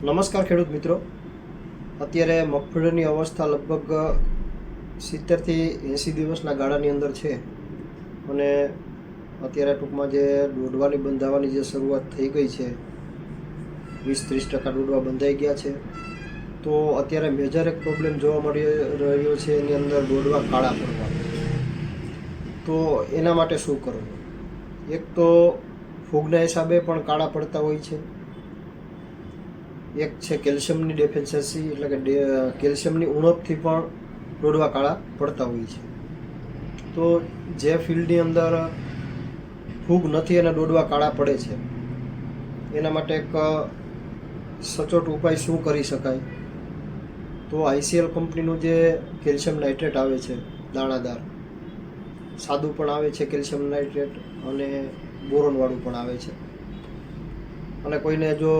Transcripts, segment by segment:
નમસ્કાર ખેડૂત મિત્રો. અત્યારે મગફળીની અવસ્થા લગભગ સિત્તેરથી એંસી દિવસના ગાળાની અંદર છે. અને અત્યારે ટૂંકમાં જે દોડવાની, બંધાવાની જે શરૂઆત થઈ ગઈ છે વીસ ત્રીસ ટકા દોડવા બંધાઈ ગયા છે. તો અત્યારે મેજર એક પ્રોબ્લેમ જોવા મળી રહ્યો છે એની અંદર દોડવા કાળા પડવા તો એના માટે શું કરવું? એક તો ફૂગના હિસાબે પણ કાળા પડતા હોય છે. એક છે કેલ્શિયમની ડેફિશિયન્સી, એટલે કે કેલ્શિયમની ઉણપથી પણ દોડવા કાળા પડતા હોય છે. તો જે ફિલ્ડની અંદર ફૂગ નથી અને દોડવા કાળા પડે છે, એના માટે એક સચોટ ઉપાય શું કરી શકાય? તો આઈસીએલ કંપનીનું જે કેલ્શિયમ નાઇટ્રેટ આવે છે, દાણાદાર, સાદું પણ આવે છે કેલ્શિયમ નાઇટ્રેટ અને બોરોનવાળું પણ આવે છે. અને કોઈને જો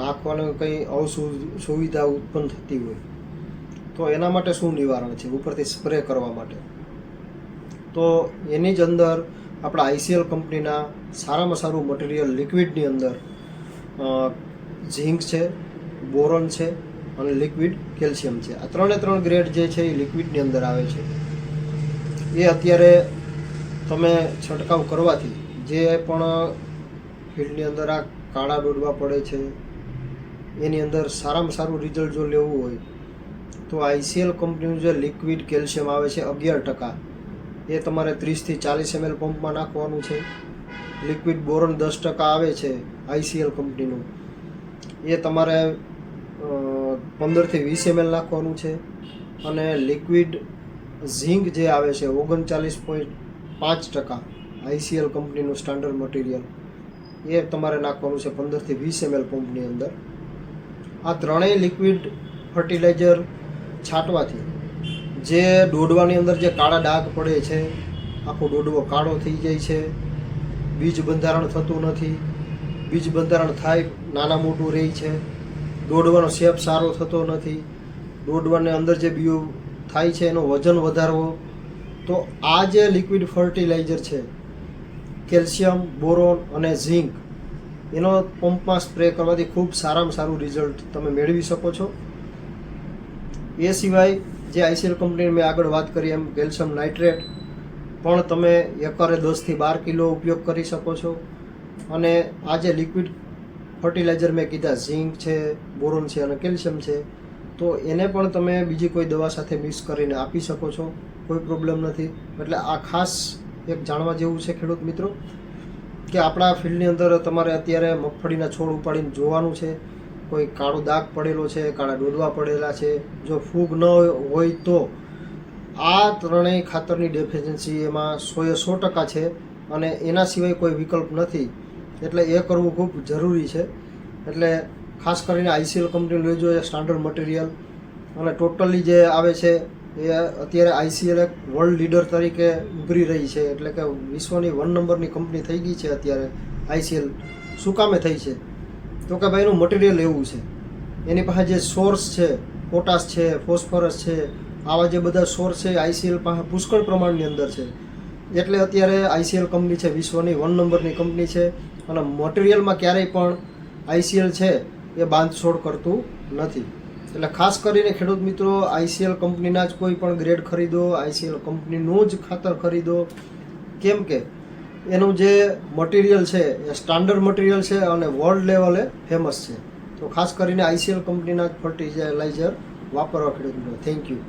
નાખવાનું કંઈ અસુવિધા ઉત્પન્ન થતી હોય, તો એના માટે શું નિવારણ છે? ઉપરથી સ્પ્રે કરવા માટે. તો એની જ અંદર આપણા આઈસીએલ કંપનીના સારામાં સારું મટીરિયલ લિક્વિડની અંદર ઝીંક છે, બોરોન છે અને લિક્વિડ કેલ્શિયમ છે. આ ત્રણે ત્રણ ગ્રેડ જે છે એ લિક્વિડની અંદર આવે છે. એ અત્યારે તમે છંટકાવ કરવાથી જે પણ ફિલ્ડની અંદર આ કાળા ડોડવા પડે છે એની અંદર સારામાં સારું રિઝલ્ટ જો લેવું હોય, તો આઈસીએલ કંપનીનું જે લિક્વિડ કેલ્શિયમ આવે છે અગિયાર ટકા, એ તમારે ત્રીસથી ચાલીસ એમએલ પંપમાં નાખવાનું છે. લિક્વિડ બોરોન દસ ટકા આવે છે આઈસીએલ કંપનીનું એ તમારે પંદરથી વીસ એમએલ નાખવાનું છે. અને લિક્વિડ ઝીંક જે આવે છે ઓગણચાલીસ પોઈન્ટ પાંચ ટકા આઈસીએલ કંપનીનું સ્ટાન્ડર્ડ મટીરિયલ એ તમારે નાખવાનું છે પંદરથી વીસ એમએલ પંપની અંદર. આ ત્રણેય લિક્વિડ ફર્ટિલાઇઝર છાંટવાથી જે દોડવાની અંદર જે કાળા ડાઘ પડે છે, આખો દોડવો કાળો થઈ જાય છે, બીજ બંધારણ થતું નથી, બીજ બંધારણ થાય, નાના મોટું રહે છે, દોડવાનો શેપ સારો થતો નથી, દોડવાને અંદર જે બીઓ થાય છે એનો વજન વધારવો, તો આ જે લિક્વિડ ફર્ટિલાઇઝર છે, કેલ્શિયમ, બોરોન અને ઝીંક એનો પંપમાં સ્પ્રે કરવાથી ખૂબ સારામાં સારું રિઝલ્ટ તમે મેળવી શકો છો. એ સિવાય જે આઈસીએલ કંપનીની મેં આગળ વાત કરી એમ કેલ્શિયમ નાઇટ્રેટ, પણ તમે એકરે દસથી બાર કિલો ઉપયોગ કરી શકો છો. અને આ જે લિક્વિડ ફર્ટિલાઇઝર મેં કીધા, ઝીંક છે, બોરોન છે અને કેલ્શિયમ છે, તો એને પણ તમે બીજી કોઈ દવા સાથે મિક્સ કરીને આપી શકો છો. કોઈ પ્રોબ્લેમ નથી. એટલે આ ખાસ એક જાણવા જેવું છે ખેડૂત મિત્રો. કે આપણા ફિલ્ડની અંદર તમારે અત્યારે મગફળીના છોડ ઉપાડીને જોવાનું છે, કોઈ કાળો દાગ પડેલો છે, કાળા ડોડવા પડેલા છે, જો ફૂગ ન હોય તો આ ત્રણેય ખાતરની ડેફિશિયન્સી એમાં સોએ સો ટકા છે અને એના સિવાય કોઈ વિકલ્પ નથી. એટલે એ કરવું ખૂબ જરૂરી છે. એટલે ખાસ કરીને આઈસીએલ કંપની લેજો એ સ્ટાન્ડર્ડ મટીરિયલ અને ટોટલી જે આવે છે એ અત્યારે આઈસીએલ એક વર્લ્ડ લીડર તરીકે ઉભરી રહી છે. એટલે કે વિશ્વની વન નંબરની કંપની થઈ ગઈ છે અત્યારે આઈસીએલ શું કામે થઈ છે? તો કે ભાઈ એનું મટીરિયલ એવું છે. એની પાસે જે સોર્સ છે પોટાશ છે ફોસ્ફરસ છે, આવા જે બધા સોર્સ છે આઈસીએલ પાસે પુષ્કળ પ્રમાણની અંદર છે. એટલે અત્યારે આઈસીએલ કંપની છે, વિશ્વની વન નંબરની કંપની છે. અને મટીરિયલમાં ક્યારેય પણ આઈસીએલ છે એ બાંધછોડ કરતું નથી. એટલે ખાસ કરીને ખેડૂત મિત્રો આઈસીએલ કંપનીના જ કોઈ પણ ગ્રેડ ખરીદો આઈસીએલ કંપનીનું જ ખાતર ખરીદો. કેમ કે એનું જે મટીરિયલ છે, એ સ્ટાન્ડર્ડ મટીરિયલ છે અને વર્લ્ડ લેવલે ફેમસ છે. તો ખાસ કરીને આઈસીએલ કંપનીના જ ફર્ટિલાઇઝર વાપરવા ખેડૂત મિત્રો થેન્ક યુ